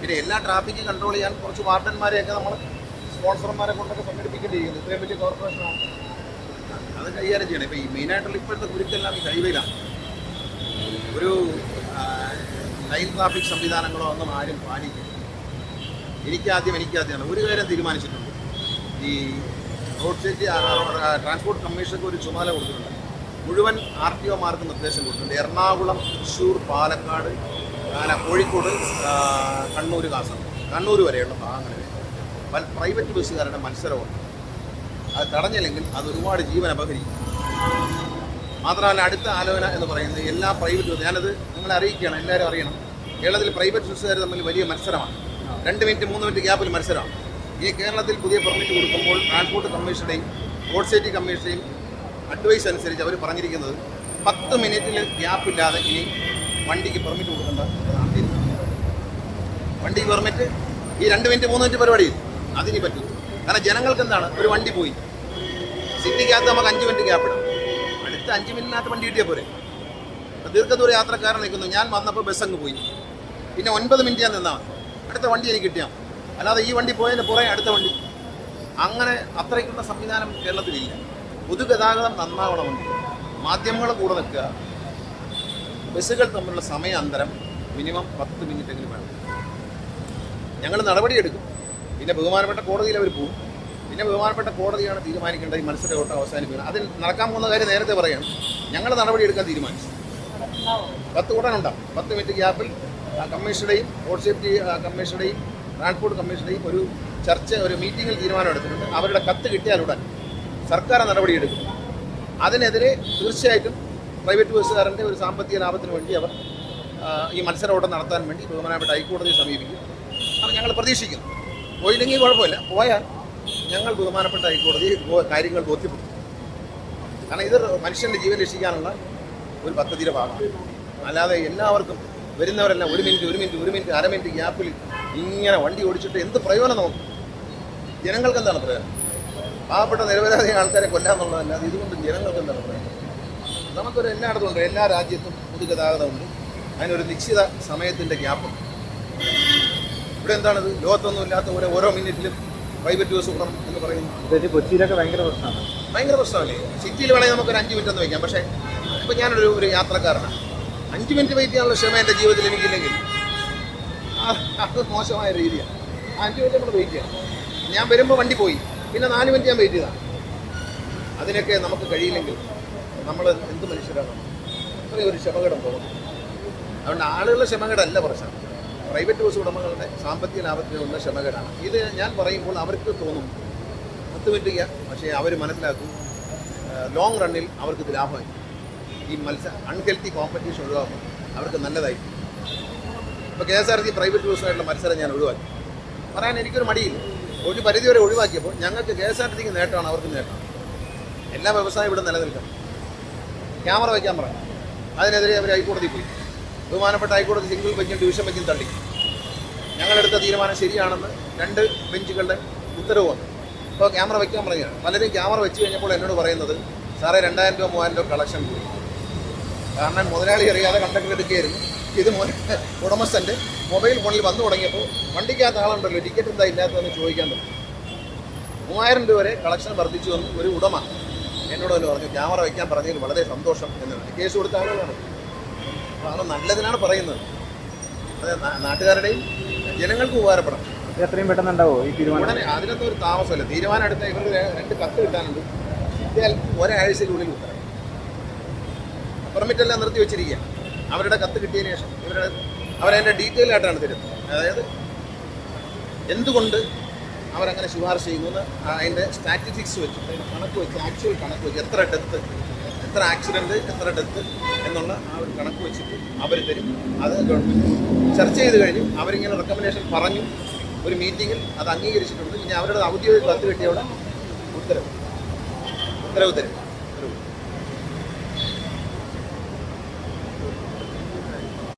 പിന്നെ എല്ലാ ട്രാഫിക്കും കൺട്രോൾ ചെയ്യാൻ കുറച്ച് വാർഡന്മാരെയൊക്കെ നമ്മൾ സ്പോൺസർമാരെ കൊണ്ടൊക്കെ സംഘടിപ്പിക്കേണ്ടിയിരിക്കുന്നു. ഇത്രയും വലിയ കോർപ്പറേഷനാണ് അത് കൈകാര്യം ചെയ്യണം. ഇപ്പോൾ ഈ മെയിനായിട്ടുള്ള ഇപ്പോഴത്തെ കുരുക്കെല്ലാം ഈ ഹൈവേയിലാണ് ഒരു ലൈൻ ട്രാഫിക് സംവിധാനങ്ങളോ ഒന്നും ആരും പാലിക്കും എനിക്കാദ്യം എനിക്കാദ്യമാണ് ഒരു കാര്യം തീരുമാനിച്ചിട്ടുണ്ട്. ഈ റോഡ് സേഫ്റ്റി ട്രാൻസ്പോർട്ട് കമ്മീഷനൊക്കെ ഒരു ചുമതല കൊടുത്തിട്ടുണ്ട്. മുഴുവൻ ആർ ടി ഒമാർക്ക് നിർദ്ദേശം കൊടുത്തിട്ടുണ്ട്. എറണാകുളം തൃശ്ശൂർ പാലക്കാട് അല്ല കോഴിക്കോട് കണ്ണൂർ കാസർഗോഡ്. കണ്ണൂർ വരെയുള്ള ഭാഗങ്ങളിൽ പല പ്രൈവറ്റ് ബസ്സുകാരുടെ മത്സരമുണ്ട്. അത് തടഞ്ഞില്ലെങ്കിൽ അത് ഒരുപാട് ജീവൻ അപഹരിക്കും. മാത്രമല്ല അടുത്ത ആലോചന എന്ന് പറയുന്നത് എല്ലാ പ്രൈവറ്റ് ബസ് ഞാനത് നിങ്ങളെ അറിയിക്കുകയാണ് എല്ലാവരും അറിയണം. കേരളത്തിൽ പ്രൈവറ്റ് ബസ്സുകാർ തമ്മിൽ വലിയ മത്സരമാണ്. രണ്ട് മിനിറ്റ് മൂന്ന് മിനിറ്റ് ഗ്യാപ്പിൽ മത്സരമാണ്. ഈ കേരളത്തിൽ പുതിയ പെർമിറ്റ് കൊടുക്കുമ്പോൾ ട്രാൻസ്പോർട്ട് കമ്മീഷന്റെയും റോഡ് സേഫ്റ്റി കമ്മീഷന്റെയും അഡ്വൈസ് അനുസരിച്ച് അവർ പറഞ്ഞിരിക്കുന്നത് പത്ത് മിനിറ്റിൽ ഗ്യാപ്പില്ലാതെ ഇനി വണ്ടിക്ക് പെർമിറ്റ് കൊടുക്കേണ്ട. വണ്ടിക്ക് പെർമിറ്റ് ഈ രണ്ട് മിനിറ്റ് മൂന്ന് മിനിറ്റ് പരിപാടി അതിന് പറ്റും. കാരണം ജനങ്ങൾക്ക് എന്താണ്? ഒരു വണ്ടി പോയി. സിറ്റിക്കകത്ത് നമുക്ക് അഞ്ച് മിനിറ്റ് ഗ്യാപ്പ് ഇടാം. അടുത്ത അഞ്ച് മിനിറ്റിനകത്ത് വണ്ടി കിട്ടിയാൽ പോരെ. ദീർഘദൂര യാത്രക്കാരൻ നിൽക്കുന്നു. ഞാൻ വന്നപ്പോൾ ബസ് അങ്ങ് പോയി. പിന്നെ ഒൻപത് മിനിറ്റ് ഞാൻ നിന്നാൽ അടുത്ത വണ്ടി എനിക്ക് കിട്ടിയാൽ അല്ലാതെ ഈ വണ്ടി പോയതിന് പുറകെ അടുത്ത വണ്ടി. അങ്ങനെ അത്രയ്ക്കുള്ള സംവിധാനം കേരളത്തിലില്ല. പൊതുഗതാഗതം നന്നാവണമെങ്കിൽ മാധ്യമങ്ങൾ കൂടെ നിൽക്കുക. ബസ്സുകൾ തമ്മിലുള്ള സമയ അന്തരം മിനിമം പത്ത് മിനിറ്റ് എങ്കിലും വേണം. ഞങ്ങൾ നടപടിയെടുക്കും. പിന്നെ ബഹുമാനപ്പെട്ട കോടതിയിൽ അവർ പോകും. പിന്നെ ബഹുമാനപ്പെട്ട കോടതിയാണ് തീരുമാനിക്കേണ്ടത് ഈ മത്സര ഓട്ടം അവസാനിപ്പിക്കുന്നത് അതിൽ നടക്കാൻ പോകുന്ന കാര്യം നേരത്തെ പറയാം ഞങ്ങൾ നടപടിയെടുക്കാൻ തീരുമാനിച്ചു. പത്ത് ഉടനുണ്ടാവും പത്ത് മിനിറ്റ് ഗ്യാപ്പിൽ കമ്മീഷനുടെയും റോഡ് സേഫ്റ്റി കമ്മീഷനുടെയും ട്രാൻസ്പോർട്ട് കമ്മീഷനുടെയും ഒരു ചർച്ച ഒരു മീറ്റിങ്ങിൽ തീരുമാനം എടുത്തിട്ടുണ്ട്. അവരുടെ കത്ത് കിട്ടിയാലുടൻ സർക്കാർ നടപടിയെടുക്കും. അതിനെതിരെ തീർച്ചയായിട്ടും പ്രൈവറ്റ് ബസ്സുകാരന്റെ ഒരു സാമ്പത്തിക ലാഭത്തിന് വേണ്ടി അവർ ഈ മത്സര ഓട്ടം നടത്താൻ വേണ്ടി ബഹുമാനപ്പെട്ട ഹൈക്കോടതിയെ സമീപിക്കും. അപ്പം ഞങ്ങൾ പ്രതീക്ഷിക്കുന്നു. പോയില്ലെങ്കിൽ കുഴപ്പമില്ല. പോയാൽ ഞങ്ങൾ ബഹുമാനപ്പെട്ട ഹൈക്കോടതി കാര്യങ്ങൾ ബോധ്യപ്പെടും കാരണം ഇത് മനുഷ്യന്റെ ജീവൻ രക്ഷിക്കാനുള്ള ഒരു പദ്ധതിയുടെ ഭാഗമാണ്. അല്ലാതെ എല്ലാവർക്കും വരുന്നവരെല്ലാം ഒരു മിനിറ്റ് ഒരു മിനിറ്റ് ഒരു മിനിറ്റ് അര മിനിറ്റ് ഗ്യാപ്പിൽ ഇങ്ങനെ വണ്ടി ഓടിച്ചിട്ട് എന്ത് പ്രയോജനം നോക്കും ജനങ്ങൾക്ക് എന്താണ് പ്രയോജനം? പാവപ്പെട്ട നിരവധി ആൾക്കാരെ കൊല്ലാന്നുള്ളതല്ലാതെ ഇതുകൊണ്ട് ജനങ്ങൾക്ക് എന്താണ് പ്രയോജനം? നമുക്കൊരു എല്ലായിടത്തും ഉണ്ട് എല്ലാ രാജ്യത്തും പൊതുഗതാഗതമുണ്ട്. അതിനൊരു നിശ്ചിത സമയത്തിന്റെ ഗ്യാപ്പ് ഇവിടെ എന്താണിത്? ലോകത്തൊന്നും ഇല്ലാത്ത പോലെ ഓരോ മിനിറ്റിലും പ്രൈവറ്റ് ബസ് വിടണം എന്ന് പറയുന്നു കൊച്ചിയിലൊക്കെ ഭയങ്കര പ്രശ്നമാണ്. ഭയങ്കര പ്രശ്നമല്ലേ? സിറ്റിയിൽ വേണമെങ്കിൽ നമുക്കൊരു അഞ്ച് മിനിറ്റ് ഒന്ന് വയ്ക്കാം. പക്ഷേ ഇപ്പം ഞാനൊരു ഒരു യാത്രക്കാരനാണ്. അഞ്ച് മിനിറ്റ് വെയിറ്റ് ചെയ്യാനുള്ള ക്ഷമ എന്റെ ജീവിതത്തിൽ എനിക്കില്ലെങ്കിൽ അത് മോശമായ രീതിയാണ്. ആ അഞ്ച് മിനിറ്റ് നമ്മൾ വെയിറ്റ് ചെയ്യാം ഞാൻ വരുമ്പോൾ വണ്ടി പോയി. പിന്നെ നാല് മിനിറ്റ് ഞാൻ വെയിറ്റ് ചെയ്താണ്. അതിനൊക്കെ നമുക്ക് കഴിയില്ലെങ്കിൽ നമ്മൾ എന്ത് മനുഷ്യരാണ്? അത്രയും ഒരു ക്ഷമകടം തോന്നും. അതുകൊണ്ട് ആളുകളുടെ ക്ഷമകടല്ല പ്രശ്നം. പ്രൈവറ്റ് ബസ് ഉടമകളുടെ സാമ്പത്തിക ലാഭത്തിനുള്ള ക്ഷമകേടാണ്. ഇത് ഞാൻ പറയുമ്പോൾ അവർക്ക് തോന്നും. പത്ത് മിനിറ്റ് പക്ഷേ അവർ മനസ്സിലാക്കും ലോങ് റണ്ണിൽ അവർക്ക് ഇത് ലാഭമായി ഈ മത്സര അൺഹെൽത്തി കോമ്പറ്റീഷൻ ഒഴിവാക്കും. അവർക്ക് നല്ലതായി ഇപ്പോൾ K S R C private ബസ്സുമായിട്ടുള്ള മത്സരം ഞാൻ ഒഴിവാക്കി. പറയാൻ എനിക്കൊരു മടിയില്ല. ഒരു പരിധിവരെ ഒഴിവാക്കിയപ്പോൾ ഞങ്ങൾക്ക് കെ എസ് ആർ ടിക്ക് നേട്ടമാണ് അവർക്ക് നേട്ടമാണ്. എല്ലാ വ്യവസായം ഇവിടെ നിലനിൽക്കണം. ക്യാമറ വയ്ക്കാൻ പറഞ്ഞു അതിനെതിരെ അവർ ഹൈക്കോടതി പോയി. ബഹുമാനപ്പെട്ട ഹൈക്കോടതി സിംഗിൾ ബെഞ്ചും ഡിവിഷൻ ബെഞ്ചും തള്ളി. ഞങ്ങളെടുത്ത തീരുമാനം ശരിയാണെന്ന് രണ്ട് ബെഞ്ചുകളുടെ ഉത്തരവ് വന്നു. അപ്പോൾ ക്യാമറ വയ്ക്കാൻ പറഞ്ഞാണ് പലരും ക്യാമറ വെച്ച് കഴിഞ്ഞപ്പോൾ എന്നോട് പറയുന്നത് സാറേ രണ്ടായിരം രൂപ മൂവായിരം രൂപ കളക്ഷൻ പോയി കാരണം മുതലാളി അറിയാതെ കണ്ടക്ടർ എടുക്കുകയായിരുന്നു. ഇത് ഉടമസ്ഥന്റെ മൊബൈൽ ഫോണിൽ വന്നു തുടങ്ങിയപ്പോൾ വണ്ടിക്കകത്ത് ആളുണ്ടല്ലോ ടിക്കറ്റ് എന്താ ഇല്ലാത്തതെന്ന് ചോദിക്കാൻ തുടങ്ങി മൂവായിരം രൂപ വരെ കളക്ഷൻ വർദ്ധിച്ചു വന്നു ഒരു ഉടമ എന്നോട് തന്നെ പറഞ്ഞു ക്യാമറ വയ്ക്കാൻ പറഞ്ഞതിൽ വളരെ സന്തോഷം എന്നുണ്ട് കേസ് കൊടുത്ത ആളുകളാണ് അത് നല്ലതിനാണ് പറയുന്നത്. അത് നാട്ടുകാരുടെയും ജനങ്ങൾക്ക് ഉപകാരപ്പെടാം എത്രയും പെട്ടെന്ന് ഉണ്ടാവോ ഈ തീരുമാനം? ഉടനെ അതിനൊന്നും ഒരു താമസമല്ല. തീരുമാനം എടുത്ത ഇവർക്ക് രണ്ട് കത്ത് കിട്ടാനുണ്ട്. കിട്ടിയാൽ ഒരാഴ്ചയ്ക്കുള്ളിൽ ഉത്തരം. പെർമിറ്റ് എല്ലാം നിർത്തി വെച്ചിരിക്കുക. അവരുടെ കത്ത് കിട്ടിയതിന് ശേഷം ഇവരുടെ അവരതിന്റെ ഡീറ്റെയിൽ ആയിട്ടാണ് തരുന്നത്. അതായത് എന്തുകൊണ്ട് അവരങ്ങനെ ശുപാർശ ചെയ്യുന്നു. അതിന്റെ സ്റ്റാറ്റിസ്റ്റിക്സ് വെച്ചിട്ട് കണക്ക് വെച്ച് ആക്ച്വൽ കണക്ക് വെച്ച് എത്ര ഡെത്ത് എത്ര ആക്സിഡന്റ് എത്ര ഡെത്ത് എന്നുള്ള ആ ഒരു കണക്ക് വെച്ചിട്ട് അവർ തരും. അത് ഗവൺമെന്റ് ചർച്ച ചെയ്ത് കഴിഞ്ഞു. അവരിങ്ങനെ റെക്കമെൻഡേഷൻ പറഞ്ഞു. ഒരു മീറ്റിങ്ങിൽ അത് അംഗീകരിച്ചിട്ടുണ്ട്. ഇനി അവരുടെ ഔദ്യോഗിക കത്ത് കിട്ടിയവിടെ ഉത്തരവ്. ഉത്തരവ് തരും.